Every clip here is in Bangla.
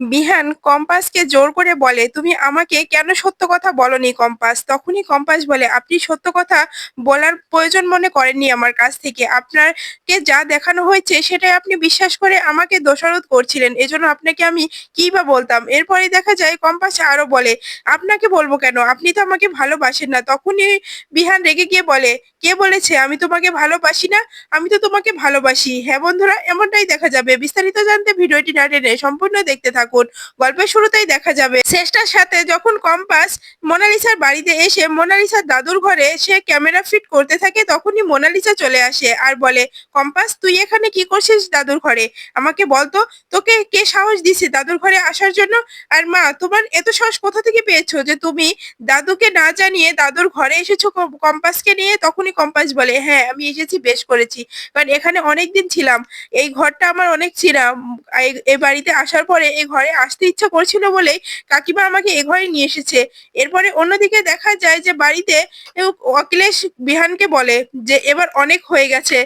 বিহান, কম্পাসকে জোর করে বলে, তুমি আমাকে কেন সত্য কথা বলনি কম্পাস? তখনই কম্পাস বলে, আপনি সত্য কথা বলার প্রয়োজন মনে করেননি আমার কাছ থেকে। আপনাকে যা দেখানো হয়েছে, সেটাই আপনি বিশ্বাস করে আমাকে দোষারোপ করছিলেন। এজন্য আপনাকে আমি কি বা বলতাম? এরপরে দেখা যায়, কম্পাস আরও বলে, আপনাকে বলব কেন? আপনি তো আমাকে ভালোবাসেন না। তখনই বিহান রেগে গিয়ে বলে, কে বলেছে? আমি তোমাকে ভালোবাসি না? আমি তো তোমাকে ভালোবাসি। হ্যাঁ বন্ধুরা, এমনটাই দেখা যাবে। বিস্তারিত জানতে ভিডিওটি না টেনে সম্পূর্ণ দেখতে থাকুন। গল্পের শুরুতেই দেখা যাবে, শেষটার সাথে যখন কম্পাস মোনালিসার বাড়িতে এসে মোনালিসার দাদুর ঘরে সে ক্যামেরা ফিট করতে থাকে, তখনই মোনালিসা চলে আসে আর বলে, কম্পাস, তুই এখানে কি করছিস দাদুর ঘরে? আমাকে বলতো তোকে কে সাহস দিছে দাদুর ঘরে আসার জন্য? আর মা, তোমার এত সাহস কোথা থেকে পেয়েছ যে তুমি দাদুকে না জানিয়ে দাদুর ঘরে এসেছ কম্পাসকে নিয়ে? তখনই কম্পাস বলে হ্যাঁ আমি এসেছি, বেশ করেছি। কারণ এখানে অনেক দিন ছিলাম। এই ঘরটা আমার অনেক ছিলাম। এই বাড়িতে আসার পরে এই ঘরে আসতে ইচ্ছা করছিল বলেই কাকিমা আমাকে এ ঘরে নিয়ে এসেছে। এরপরে অন্যদিকে দেখা যায় যে বাড়িতে অখিলেশ বিহানকে বলে যে, এবার অনেক হয়ে গেছে।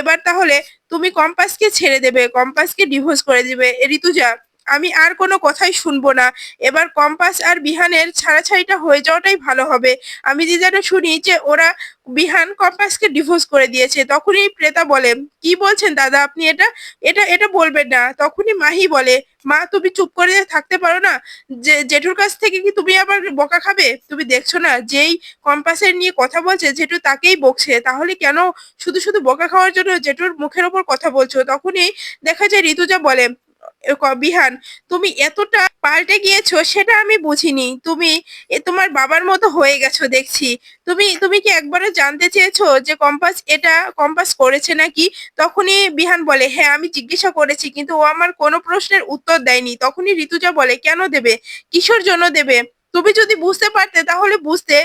এবার তাহলে তুমি কম্পাসকে ছেড়ে দেবে, কম্পাসকে ডিভোর্স করে দিবে। ঋতুজা আমি আর কোনো কথাই শুনব না। এবার কম্পাস আর বিহানের ছাড়াছাড়িটা হয়ে যাওয়াটাই ভালো হবে। আমি যে যেন শুনি যে ওরা বিহান কম্পাসকে ডিভোর্স করে দিয়েছে, তখনই প্রেতা বলে, কি বলছেন দাদা আপনি এটা? এটা এটা বলবেন না। তখনই মাহি বলে, মা, তুমি চুপ করে থাকতে পারো না? যে, জেঠুর কাছ থেকে কি তুমি আবার বকা খাবে? তুমি দেখছ না, যেই কম্পাসের নিয়ে কথা বলছে, জেঠু তাকেই বকছে। তাহলে কেন শুধু শুধু বকা খাওয়ার জন্য জেঠুর মুখের ওপর কথা বলছো? তখনই দেখা যায় ঋতুজা বলে বিহান তুমি এতটা পাল্টে গিয়েছো সেটা আমি বুঝিনি। তুমি তোমার বাবার মতো হয়ে গেছো দেখছি। তুমি তুমি কি একবারও জানতে চেয়েছো যে কম্পাস এটা কম্পাস করেছে নাকি? তখনই বিহান বলে হ্যাঁ আমি জিজ্ঞাসা করেছি, কিন্তু ও আমার কোনো প্রশ্নের উত্তর দেয়নি। তখনই ঋতুজা বলে, কেন দেবে? কিসের জন্য দেবে? তুমি যদি বুঝতে পারতে, তাহলে বুঝতে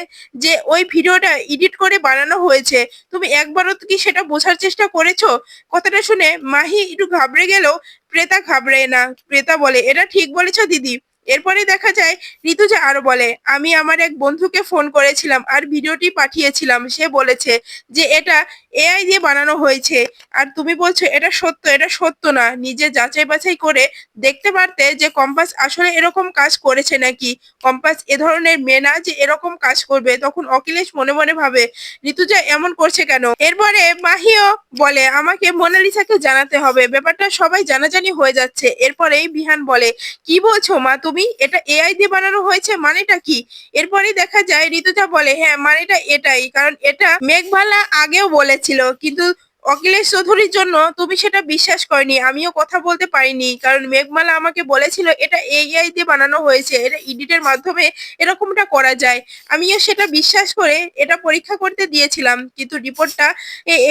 যে ওই ভিডিওটা এডিট করে বানানো হয়েছে, তুমি একবারও কি সেটা বোঝার চেষ্টা করেছ? কথাটা শুনে মাহি একটু ঘাবড়ে গেলেও প্রেতা ঘাবড়ে না, প্রেতা বলে, এটা ঠিক বলেছ দিদি। এরপরে দেখা যায় ঋতুজা আরও বলে, আমি আমার এক বন্ধুকে ফোন করেছিলাম আর ভিডিওটি পাঠিয়েছিলাম, সে বলেছে যে এটা এআই দিয়ে বানানো হয়েছে। আর তুমি বলছো, এটা সত্য এটা সত্য না। নিজে যাচাই বাছাই করে দেখতে পারতে যে কম্পাস আসলে এরকম কাজ করেছে নাকি। কম্পাস এ ধরনের মেয়ে না যে এরকম কাজ করবে। তখন অখিলেশ মনে মনে ভাবে, ঋতুজা, এমন করছে কেন? এরপরে মাহিও বলে, আমাকে মোনালিসাকে জানাতে হবে। ব্যাপারটা সবাই জানাজানি হয়ে যাচ্ছে। এরপরেই বিহান বলে, কি বলছো মা তুমি? এটা এআই দিয়ে বানানো হয়েছে মানেটা কি? এরপরে দেখা যায়, ঋতুজা বলে হ্যাঁ মানেটা এটাই। কারণ এটা মেঘবালা আগেও বলেছিল, কিন্তু অখিলেশ চৌধুরীর জন্য তুমি সেটা বিশ্বাস করনি, আমিও কথা বলতে পারিনি, কারণ মেঘমালা আমাকে বলেছিল এটা এআই দিয়ে বানানো হয়েছে, এটা এডিটের মাধ্যমে এরকমটা করা যায়। আমিও সেটা বিশ্বাস করে এটা পরীক্ষা করতে দিয়েছিলাম, কিন্তু রিপোর্টটা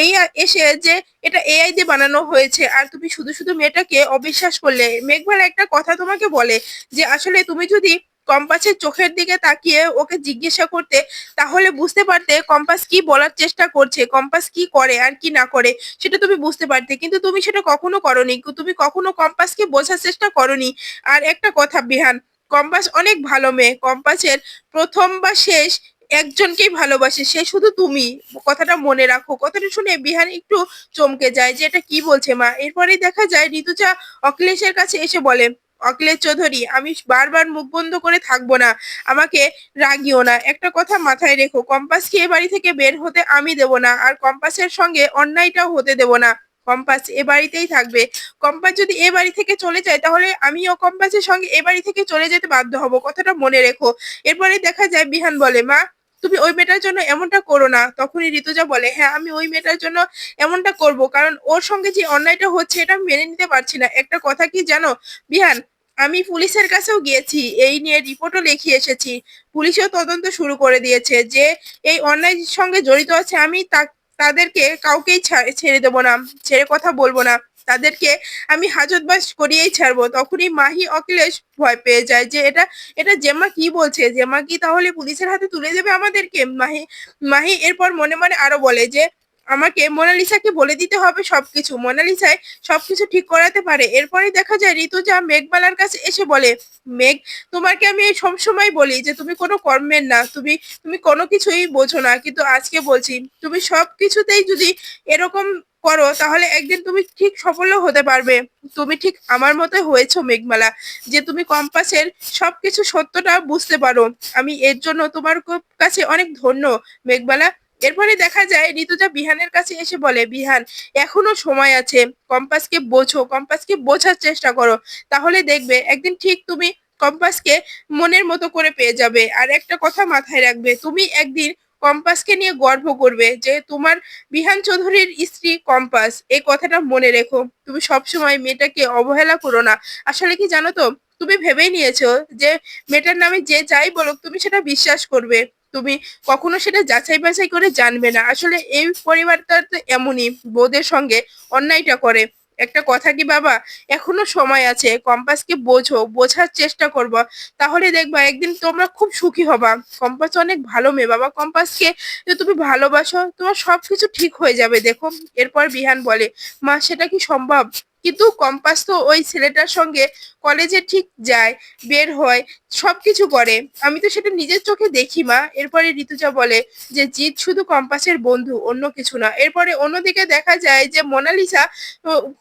এই এসে যে এটা এআই দিয়ে বানানো হয়েছে, আর তুমি শুধু শুধু মেয়েটাকে অবিশ্বাস করলে। মেঘমালা একটা কথা তোমাকে বলে যে, আসলে তুমি যদি কম্পাসের চোখের দিকে তাকিয়ে ওকে জিজ্ঞাসা করতে, তাহলে বুঝতে পারতে কম্পাস কি বলার চেষ্টা করছে, কম্পাস কি করে আর কি না করে, সেটা তুমি বুঝতে পারতে। কিন্তু তুমি সেটা কখনো করনি, তুমি কখনো কম্পাসকে বোঝার চেষ্টা করনি। আর একটা কথা, বিহান, কম্পাস অনেক ভালো মেয়ে, কম্পাসের প্রথম বা শেষ একজনকেই ভালোবাসে, সে শুধু তুমি। কথাটা মনে রাখো, কথাটা শুনে বিহান একটু চমকে যায় যে এটা কি বলছে মা। এরপরেই দেখা যায় ঋতুজা অখিলেশের কাছে এসে বলে অখিলেশ চৌধুরী, আমি বারবার মুখ বন্ধ করে থাকব না। আমাকে রাগিও না। একটা কথা মাথায় রেখো কম্পাসকে এ বাড়ি থেকে বের হতে আমি দেব না, আর কম্পাসের সঙ্গে অন্যায়টাও হতে দেব না। কম্পাস এ বাড়িতেই থাকবে। কম্পাস যদি এ বাড়ি থেকে চলে যায়, তাহলে আমিও কম্পাসের সঙ্গে এ বাড়ি থেকে চলে যেতে বাধ্য হব, কথাটা মনে রেখো। এরপরে দেখা যায় বিহান বলে, মা তুমি ওই মেয়েটার জন্য এমনটা করো না। তখনই ঋতুজা বলে হ্যাঁ আমি ওই মেয়েটার জন্য এমনটা করব। কারণ ওর সঙ্গে যে অন্যায়টা হচ্ছে এটা মেনে নিতে পারছি না। একটা কথা কি জানো? বিহান, আমি পুলিশের কাছেও গিয়েছি। এই নিয়ে রিপোর্টও লিখে এসেছি। পুলিশও তদন্ত শুরু করে দিয়েছে যে এই অন্যায়ের সঙ্গে জড়িত আছে। আমি তাদেরকে কাউকেই ছেড়ে দেবো না। ছেড়ে কথা বলব না। তাদেরকে আমি হাজতবাস করিয়েই ছাড়বো। তখনই মাহি অখিলেশ ভয় পেয়ে যায় যে এটা এটা জেমা কি বলছে? জেমা কি তাহলে পুলিশের হাতে তুলে দেবে আমাদেরকে? মাহি মাহি এরপর মনে মনে আরও বলে যে, আমাকে মোনালিসাকে বলে দিতে হবে সবকিছু। মোনালিসায় সবকিছু ঠিক করাতে পারে। এরপরে দেখা যায় ঋতুজা মেঘবালার কাছে এসে বলে, মেঘ, তোমাকে আমি সবসময় বলি যে তুমি কোনো কর্মের না, তুমি তুমি কোনো কিছুই বোঝো না। কিন্তু আজকে বলছি, তুমি সব কিছুতেই যদি এরকম করো, তাহলে একদিন তুমি ঠিক সফল হতে পারবে। তুমি ঠিক আমার মতোই হয়েছো, মেঘমালা, যে তুমি কম্পাসের সবকিছু সত্যটা বুঝতে পারো। আমি এর জন্য তোমার কাছে অনেক ধন্য, মেঘমালা। এরপরে দেখা যায়, ঋতুজা বিহানের কাছে এসে বলে, বিহান, এখনও সময় আছে। কম্পাসকে বোঝো, কম্পাসকে বোঝার চেষ্টা করো। তাহলে দেখবে, একদিন ঠিক তুমি কম্পাসকে মনের মতো করে পেয়ে যাবে। আর একটা কথা মাথায় রাখবে, তুমি একদিন কম্পাসকে নিয়ে গর্ব করবে যে তোমার বিহান চৌধুরীর স্ত্রী কম্পাস। এই কথাটা মনে রেখো। তুমি সবসময় মেয়েটাকে অবহেলা করো না। আসলে কি জানো তো? তুমি ভেবেই নিয়েছো যে মেয়েটার নামে যে যাই বলুক, তুমি সেটা বিশ্বাস করবে। তুমি কখনো সেটা যাচাই বাছাই করে জানবে না। আসলে এই পরিবারটা তো এমনই, বউদের সঙ্গে অন্যায়টা করে। একটা কথা কি বাবা? এখনও সময় আছে, কম্পাসকে বোঝো, বোঝার চেষ্টা করব। তাহলে দেখবা একদিন তোমরা খুব সুখী হবা। কম্পাস অনেক ভালো মেয়ে। বাবা, কম্পাসকে যে তুমি ভালোবাসো, তোমার সবকিছু ঠিক হয়ে যাবে, দেখো। এরপর বিহান বলে, মা, সেটা কি সম্ভব? কিন্তু কম্পাস তো ওই ছেলেটার সঙ্গে কলেজে ঠিক যায়, বের হয়, সবকিছু করে। আমি তো সেটা নিজের চোখে দেখি মা। এরপরে ঋতুজা বলে যে, জিৎ শুধু কম্পাসের বন্ধু, অন্য কিছু না। এরপরে অন্যদিকে দেখা যায় যে, মোনালিসা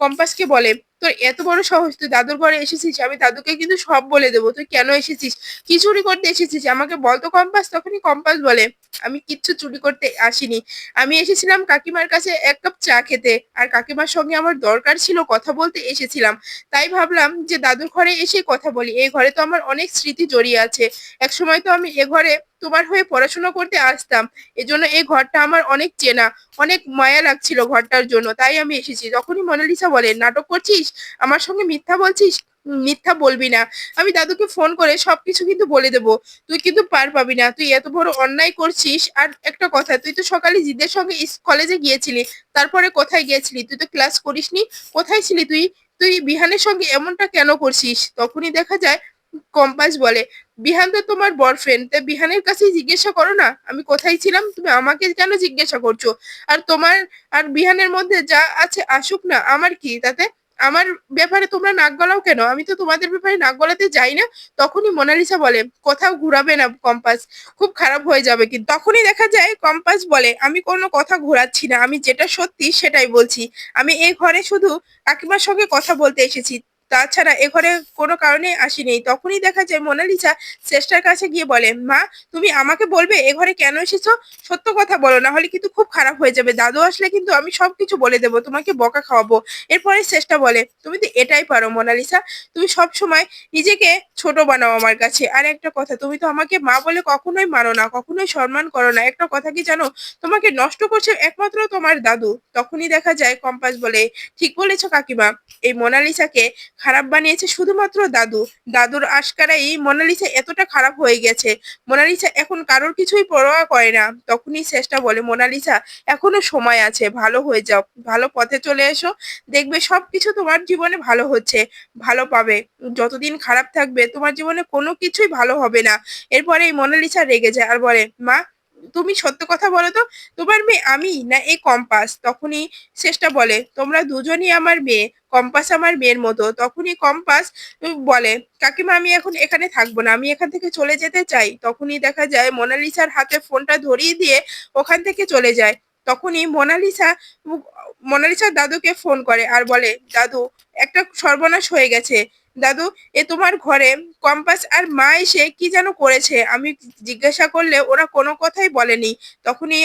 কম্পাসকে বলে তোর এত বড় সাহস তুই দাদুর ঘরে এসেছিস, আমি দাদুকে কিন্তু সব বলে দেবো। তুই কেন এসেছিস? কি চুরি করতে এসেছিস? আমাকে বলতো কম্পাস, তখনই কম্পাস বলে, আমি কিচ্ছু চুরি করতে আসিনি। আমি এসেছিলাম কাকিমার কাছে এক কাপ চা খেতে, আর কাকিমার সঙ্গে আমার দরকার ছিল কথা বলতে এসেছিলাম। তাই ভাবলাম যে দাদুর ঘরে এসে কথা বলি। এই ঘরে তো আমার অনেক স্মৃতি জড়িয়ে আছে। এক সময় তো আমি এ ঘরে তোমার হয়ে পড়াশোনা করতে আসতাম। এজন্য এই ঘরটা আমার অনেক চেনা, অনেক মায়া লাগছিল ঘরটার জন্য, তাই আমি এসেছি। তখনই মোনালিসা বলে, নাটক করছিস? আমার সঙ্গে মিথ্যা বলছিস? মিথ্যা বলবি না। আমি দাদুকে ফোন করে সবকিছু কিন্তু বলে দেবো। তুই কিন্তু পার পাবি না। তুই এত বড় অন্যায় করছিস। আর একটা কথা, তুই তো সকালে জিদের সঙ্গে কলেজে গিয়েছিলি। তারপরে কোথায় গিয়েছিলি? তুই তো ক্লাস করিসনি। কোথায় ছিলি তুই? তুই বিহানের সঙ্গে এমনটা কেন করছিস? তখনই দেখা যায় কম্পাস বলে বিহান তো তোমার বয়ফ্রেন্ড তাই বিহানের কাছেই জিজ্ঞাসা করো না, আমি কোথায় ছিলাম? তুমি আমাকে কেন জিজ্ঞাসা করছ? আর তোমার, আর বিহানের মধ্যে যা আছে আসুক না, আমার কি? তাতে আমার ব্যাপারে তোমরা নাক গলাও কেন? আমি তো তোমাদের ব্যাপারে নাক গলাতে যাই না। তখনই মোনালিসা বলে, কোথাও ঘুরাবে না কম্পাস, খুব খারাপ হয়ে যাবে। কিন্তু তখনই দেখা যায়, কম্পাস বলে, আমি কোনো কথা ঘোরাচ্ছি না, আমি যেটা সত্যি সেটাই বলছি। আমি এই ঘরে শুধু কাকিমার সঙ্গে কথা বলতে এসেছি। তাছাড়া এ ঘরে কোনো কারণে আসিনি। তখনই দেখা যায় মোনালিসা শ্রেষ্ঠার কাছে গিয়ে বলে, মা, তুমি আমাকে বলবে এ ঘরে কেন এসেছ? সত্য কথা বলো, না হলে কিন্তু খুব খারাপ হয়ে যাবে। দাদু আসলে কিন্তু আমি সবকিছু বলে দেবো, তোমাকে বকা খাওয়াবো। এরপরে শ্রেষ্ঠা বলে, তুমি তো এটাই পারো মোনালিসা, তুমি সব সময় নিজেকে ছোট বানাও আমার কাছে। আর একটা কথা, তুমি তো আমাকে মা বলে কখনোই মানো না, কখনোই সম্মান করো না। একটা কথা কি জানো? তোমাকে নষ্ট করছে একমাত্র তোমার দাদু। তখনই দেখা যায় কম্পাস বলে, ঠিক বলেছ কাকিমা, এই মোনালিসাকে খারাপ বানিয়েছে শুধুমাত্র দাদু। দাদুর আশকারাই মোনালিসা এতটা খারাপ হয়ে গেছে। মোনালিসা এখন কারোর কিছুই পরোয়া করে না। তখনই চেষ্টা বলে, মোনালিসা, এখনও সময় আছে, ভালো হয়ে যাও, ভালো পথে চলে এসো। দেখবে সবকিছু তোমার জীবনে ভালো হচ্ছে, ভালো পাবে। যতদিন খারাপ থাকবে, তোমার জীবনে কোনো কিছুই ভালো হবে না। এরপরে এই মোনালিসা রেগে যায় আর বলে, মা তুমি সত্য কথা বলো তো? তোমার মেয়ে আমি না এই কম্পাস? তখনই শেষটা বলে, তোমরা দুজনই আমার মেয়ে, কম্পাস আমার মেয়ের মতো। তখনই কম্পাস বলে, কাকিমা, আমি এখন এখানে থাকব না, আমি এখান থেকে চলে যেতে চাই। তখনই দেখা যায় মোনালিসার হাতে ফোনটা ধরিয়ে দিয়ে ওখান থেকে চলে যায়। তখনই মোনালিসা, মোনালিসার দাদুকে ফোন করে আর বলে, দাদু, একটা সর্বনাশ হয়ে গেছে। দাদু, এ তোমার ঘরে কম্পাস আর মা এসে কি যেন করেছে? আমি জিজ্ঞাসা করলে ওরা কোনো কথাই বলেনি। তখনই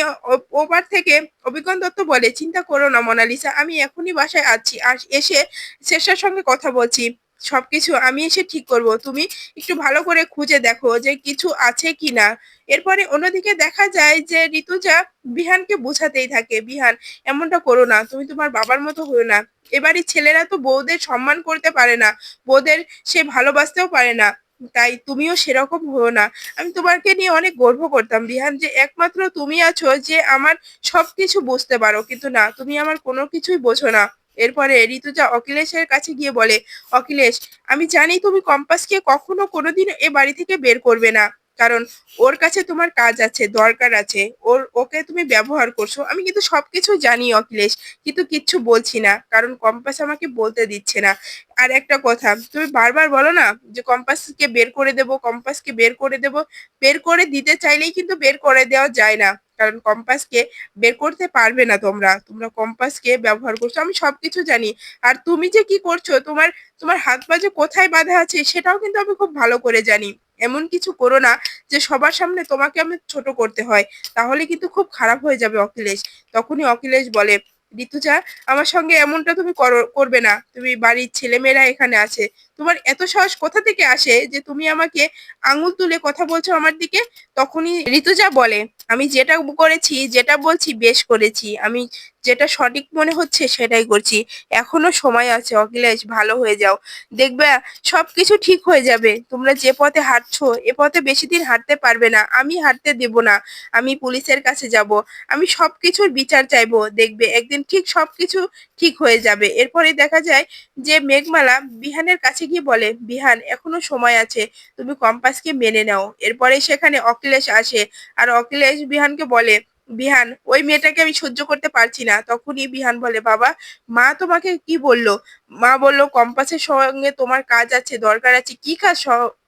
ওপার থেকে অভিজ্ঞান দত্ত বলে, চিন্তা করো না, মোনালিসা, আমি এখনই বাসায় আছি। আর এসে শেষার সঙ্গে কথা বলছি। সবকিছু আমি এসে ঠিক করব। তুমি একটু ভালো করে খুঁজে দেখো যে কিছু আছে কি না এরপরে অন্যদিকে দেখা যায় যে ঋতুজা বিহানকে বোঝাতেই থাকে, বিহান, এমনটা করো না, তুমি তোমার বাবার মতো হও না। এবারে ছেলেরা তো বউদের সম্মান করতে পারে না, বউদের সে ভালোবাসতেও পারে না, তাই তুমিও সেরকম হও না। আমি তোমাকে নিয়ে অনেক গর্ব করতাম, বিহান, যে একমাত্র তুমি আছো যে আমার সবকিছু বুঝতে পারো, কিন্তু না, তুমি আমার কোনো কিছুই বোঝো না। এরপরে ঋতুজা অখিলেশের কাছে গিয়ে বলে, অখিলেশ, আমি জানি তুমি কম্পাসকে কখনো কোনোদিন এ বাড়ি থেকে বের করবে না। কারণ ওর কাছে তোমার কাজ আছে, দরকার আছে। ওর, ওকে তুমি ব্যবহার করছ। আমি কিন্তু সবকিছু জানি, অখিলেশ, কিন্তু কিচ্ছু বলছি না। কারণ কম্পাস আমাকে বলতে দিচ্ছে না। আর একটা কথা, তুমি বারবার বলো না যে কম্পাসকে বের করে দেব, কম্পাসকে বের করে দেব। বের করে দিতে চাইলেই কিন্তু বের করে দেওয়া যায় না। কারণ কম্পাসকে বের করতে পারবে না তোমরা। তোমরা কম্পাসকে ব্যবহার করছ। আমি সবকিছু জানি। আর তুমি যে কি করছ, তোমার তোমার হাত পা যে কোথায় বাঁধা আছে, সেটাও কিন্তু আমি খুব ভালো করে জানি। এমন কিছু করো না যে সবার সামনে তোমাকে আমি ছোট করতে হয়। তাহলে কিন্তু খুব খারাপ হয়ে যাবে অখিলেশ। তখনই অখিলেশ বলে, ঋতুজা, আমার সঙ্গে এমনটা তুমি করো- করবে না। তুমি বাড়ির ছেলেমেয়েরা এখানে আছে। তোমার এত সাহস কোথা থেকে আসে যে তুমি আমাকে আঙুল তুলে কথা বলছো আমার দিকে? তখনই ঋতুজা বলে, আমি যেটা করেছি, যেটা বলছি বেশ করেছি। আমি যেটা সঠিক মনে হচ্ছে সেটাই করছি। এখনও সময় আছে, অখিলেশ, ভালো হয়ে যাও। দেখবে সবকিছু ঠিক হয়ে যাবে। তোমরা যে পথে হাঁটছো, এ পথে বেশি দিন হাঁটতে পারবে না। আমি হাঁটতে দেব না। আমি পুলিশের কাছে যাব। আমি সবকিছুর বিচার চাইব। দেখবে একদিন ঠিক সবকিছু ঠিক হয়ে যাবে। এরপরে দেখা যায় যে মেঘমালা বিহানের কাছে গিয়ে বলে, বিহান, এখনও সময় আছে, তুমি কম্পাসকে মেনে নাও। এরপরে সেখানে অখিলেশ আসে, আর অখিলেশ বিহানকে বলে, বিহান, ওই মেয়েটাকে আমি সহ্য করতে পারছি না। তখনই বিহান বলে, বাবা, মা তোমাকে কি বলল? মা বলল, কম্পাসের সঙ্গে তোমার কাজ আছে, দরকার আছে। কি কাজ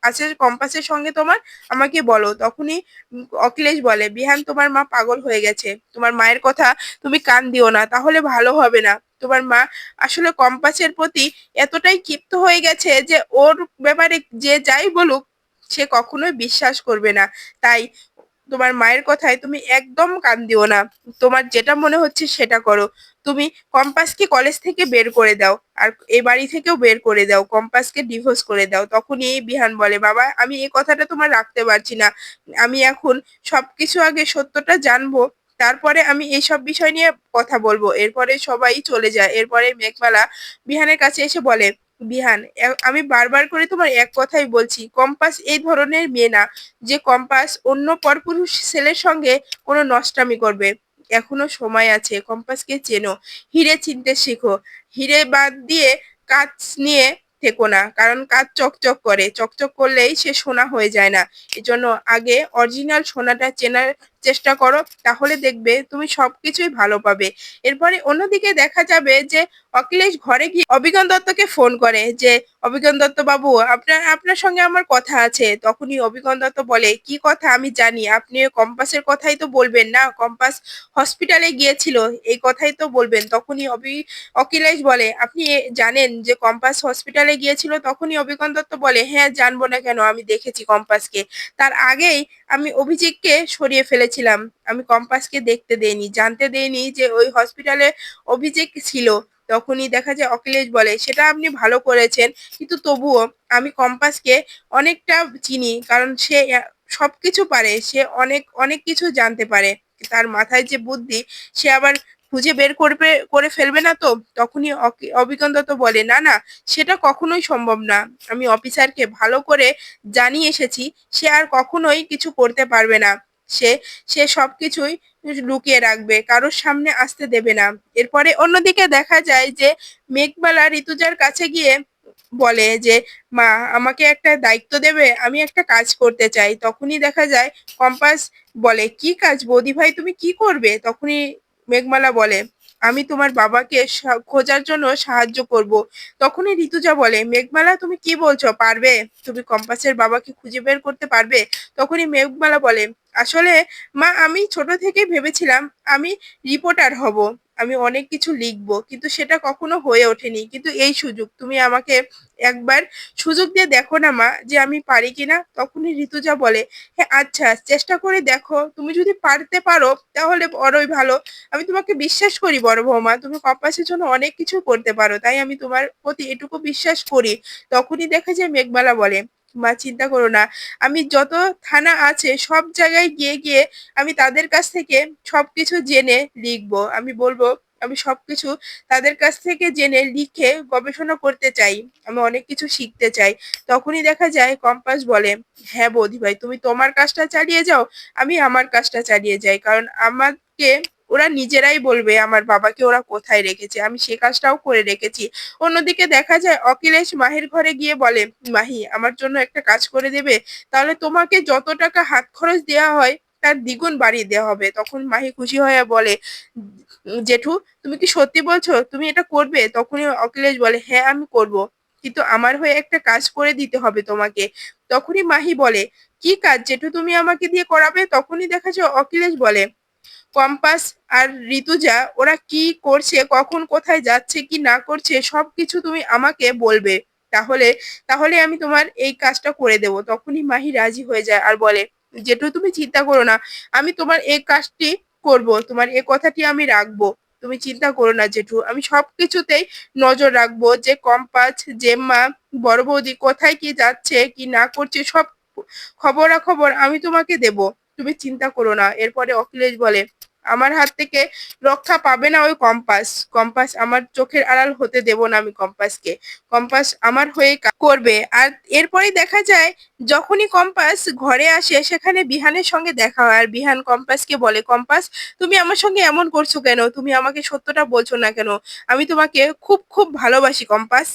আছে কম্পাসের সঙ্গে তোমার? আমাকে বলো। তখনই অখিলেশ বলে, বিহান, তোমার মা পাগল হয়ে গেছে। তোমার মায়ের কথা তুমি কান দিও না, তাহলে ভালো হবে না। তোমার মা আসলে কম্পাসের প্রতি এতটাই ক্ষিপ্ত হয়ে গেছে যে ওর ব্যাপারে যে যাই বলুক, সে কখনোই বিশ্বাস করবে না। তাই তোমার মায়ের কথায় তুমি একদম কান দিও না। তোমার যেটা মনে হচ্ছে সেটা করো। তুমি কম্পাসকে কলেজ থেকে বের করে দাও আর এ বাড়ি থেকেও বের করে দাও। কম্পাসকে ডিভোর্স করে দাও। তখনই এই বিহান বলে, বাবা, আমি এই কথাটা তোমার রাখতে পারছি না। আমি এখন সবকিছু আগে সত্যটা জানব। তারপরে আমি এইসব বিষয় নিয়ে কথা বলব। এরপরে সবাই চলে যায়। এরপরে মেঘমালা বিহানের কাছে এসে বলে, বিহান আমি বারবার করে তোমার এক কথাই বলছি, কম্পাস এই ধরনের মেয়ে না, যে কম্পাস অন্য পরপুরুষ ছেলের সঙ্গে কোনো নষ্টামি করবে। এখনও সময় আছে, কম্পাসকে চেনো, হিরে চিনতে শিখো। হিরে বাদ দিয়ে কাজ নিয়ে থেকো না, কারণ কাজ চকচক করে। চকচক করলেই সে সোনা হয়ে যায় না। এজন্য আগে অরিজিনাল সোনাটা চেনার চেষ্টা করো, তাহলে দেখবে তুমি সবকিছুই ভালো পাবে। এরপরে অন্যদিকে দেখা যাবে যে অখিলেশ ঘরে গিয়ে অভিজ্ঞান দত্তকে ফোন করে যে, অভিজ্ঞান দত্ত বাবু, আপনার আপনার সঙ্গে আমার কথা আছে। তখনই অভিজ্ঞান দত্ত বলে, কি কথা? আমি জানি। আপনি কম্পাসের কথাই তো বলবেন না? কম্পাস হসপিটালে গিয়েছিল, এই কথাই তো বলবেন। তখনই অভি, অখিলেশ বলে, আপনি জানেন যে কম্পাস হসপিটালে গিয়েছিল? তখনই অভিজ্ঞান দত্ত বলে হ্যাঁ জানব না কেন? আমি দেখেছি কম্পাসকে। তার আগেই আমি অভিজিৎকে সরিয়ে ফেলেছিলাম। আমি কম্পাসকে দেখতে দেইনি, জানতে দেইনি যে ওই হসপিটালে অভিজিৎ ছিল। তখনই দেখা যায় অখিলেশ বলে, সেটা আপনি ভালো করেছেন, কিন্তু তবুও আমি কম্পাসকে অনেকটা চিনি, কারণ সে সব কিছু পারে, সে অনেক অনেক কিছু জানতে পারে। তার মাথায় যে বুদ্ধি, সে আবার খুঁজে বের করবে, করে ফেলবে না তো? তখনই অভিজ্ঞান দত্ত বলে, না না, সেটা কখনোই সম্ভব না। আমি অফিসারকে ভালো করে জানিয়ে এসেছি, সে আর কখনোই কিছু করতে পারবে না। সে সে সবকিছুই লুকিয়ে রাখবে, কারোর সামনে আসতে দেবে না। এরপরে অন্যদিকে দেখা যায় যে মেঘবালা ঋতুজার কাছে গিয়ে বলে যে, মা, আমাকে একটা দায়িত্ব দেবে, আমি একটা কাজ করতে চাই। তখনই দেখা যায় কম্পাস বলে, কি কাজ? বৌদি ভাই, তুমি কি করবে? তখনই মেঘমালা বলে, আমি তোমার বাবাকে খোঁজার জন্য সাহায্য করব। তখনই ঋতুজা বলে, মেঘমালা, তুমি কি বলছো? পারবে? তুমি কম্পাসের বাবাকে খুঁজে বের করতে পারবে? তখনই মেঘমালা বলে, আসলে মা, আমি ছোট থেকে ভেবেছিলাম আমি রিপোর্টার হব। আমি অনেক কিছু লিখব, কিন্তু সেটা কখনো হয়ে ওঠেনি। কিন্তু এই সুযোগ, তুমি আমাকে একবার সুযোগ দিয়ে দেখো না মা, যে আমি পারি কিনা? তখনই ঋতুজা বলে হ্যাঁ আচ্ছা চেষ্টা করে দেখো। তুমি যদি পারতে পারো, তাহলে বড়ই ভালো। আমি তোমাকে বিশ্বাস করি বড় বৌমা, তুমি কপাসের জন্য অনেক কিছু করতে পারো। তাই আমি তোমার প্রতি এটুকু বিশ্বাস করি। তখনই দেখা যায় মেঘমালা বলে মা চিন্তা করো না। আমি যত থানা আছে, সব জায়গায় গিয়ে গিয়ে আমি তাদের কাছ থেকে সবকিছু জেনে লিখব। আমি বলব, আমি সবকিছু তাদের কাছ থেকে জেনে লিখে গবেষণা করতে চাই। আমি অনেক কিছু শিখতে চাই। তখনই দেখা যায় কম্পাস বলে হ্যাঁ বৌদি ভাই, তুমি তোমার কাজটা চালিয়ে যাও, আমি আমার কাজটা চালিয়ে যাই। কারণ আমাকে ওরা নিজেরাই বলবে আমার বাবাকে ওরা কোথায় রেখেছে, আমি সে কাজটাও করে রেখেছি। অন্যদিকে দেখা যায় অখিলেশ মাহির ঘরে গিয়ে বলে, মাহি, আমার জন্য একটা কাজ করে দেবে? তাহলে তোমাকে যত টাকা হাত খরচ দেওয়া হয়, তার দ্বিগুণ বাড়িয়ে দেওয়া হবে। তখন মাহি খুশি হয়ে বলে, জেঠু, তুমি কি সত্যি বলছো? তুমি এটা করবে? তখনই অখিলেশ বলে হ্যাঁ আমি করব। কিন্তু আমার হয়ে একটা কাজ করে দিতে হবে তোমাকে। তখনই মাহি বলে, কি কাজ জেঠু, তুমি আমাকে দিয়ে করাবে? তখনই দেখা যায় অখিলেশ বলে কম্পাস আর ঋতুজা, ওরা কি করছে, কখন কোথায় যাচ্ছে, কি না করছে সব কিছু তুমি আমাকে বলবে। তাহলে তাহলে আমি তোমার এই কাজটা করে দেব। তখনই মাহি রাজি হয়ে যায় আর বলে, জেঠু, তুমি চিন্তা করো না, আমি তোমার এই কাজটি করব, তোমার এই কথাটি আমি রাখব। তুমি চিন্তা করো না, জেঠু, আমি সবকিছুতেই নজর রাখব, যে কম্পাস, জেম্মা, বড় বৌদি কোথায় কি যাচ্ছে, কি না করছে, সব খবরাখবর আমি তোমাকে দেব। তুমি চিন্তা করো না। এরপরে অখিলেশ বলে আমার হাত থেকে রক্ষা পাবে না ওই কম্পাস। কম্পাস আমার চোখের আড়াল হতে দেব না আমি কম্পাসকে। কম্পাস আমার হয়ে করবে। আর এরপরেই দেখা যায়, যখনই কম্পাস ঘরে আসে, সেখানে বিহানের সঙ্গে দেখা হয়। আর বিহান কম্পাসকে বলে, কম্পাস, তুমি আমার সঙ্গে এমন করছ কেন? তুমি আমাকে সত্যটা বলছো না কেন? আমি তোমাকে খুব খুব ভালোবাসি, কম্পাস।